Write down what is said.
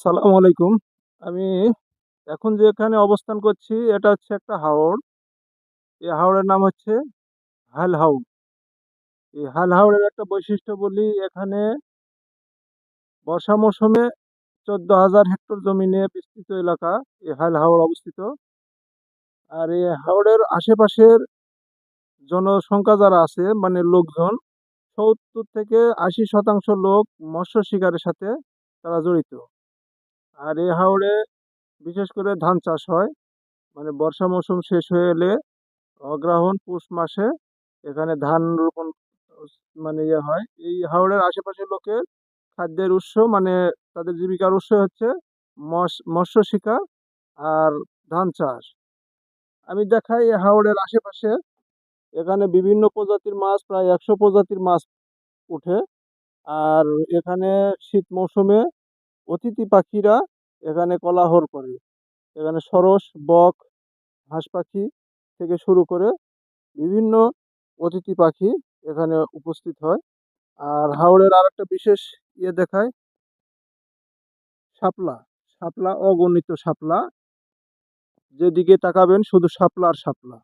সালাম আলাইকুম। আমি এখন যে এখানে অবস্থান করছি, এটা হচ্ছে একটা হাওড়। এই হাওড়ের নাম হচ্ছে হাল হাওড় এই হাল হাওড়ের একটা বৈশিষ্ট্য বলি, এখানে বর্ষা মৌসুমে চোদ্দ হাজার হেক্টর জমিনে বিস্তৃত এলাকা, এই হাল হাওড় অবস্থিত। আর এই হাওড়ের আশেপাশের জনসংখ্যা যারা আছে মানে লোকজন, সত্তর থেকে আশি শতাংশ লোক মৎস্য শিকারের সাথে তারা জড়িত। আর এই হাওড়ে বিশেষ করে ধান চাষ হয়। মানে বর্ষা মৌসুম শেষ হয়ে এলে অগ্রহায়ণ পৌষ মাসে এখানে ধান রোপণ মানে ইয়ে হয়। এই হাওড়ের আশেপাশের লোকের খাদ্যের উৎস মানে তাদের জীবিকার উৎস হচ্ছে মৎস- মৎস্য শিকার আর ধান চাষ। আমি দেখাই এই হাওড়ের আশেপাশে। এখানে বিভিন্ন প্রজাতির মাছ, প্রায় একশো প্রজাতির মাছ ওঠে আর এখানে শীত মৌসুমে অতিথি পাখিরা এখানে কোলাহল করে। এখানে সরস, বক, হাঁস পাখি থেকে শুরু করে বিভিন্ন অতিথি পাখি এখানে উপস্থিত হয়। আর হাওড়ের আরেকটা বিশেষ ইয়ে দেখায়, শাপলা। শাপলা, অগণিত শাপলা। যেদিকে তাকাবেন শুধু শাপলা আর শাপলা।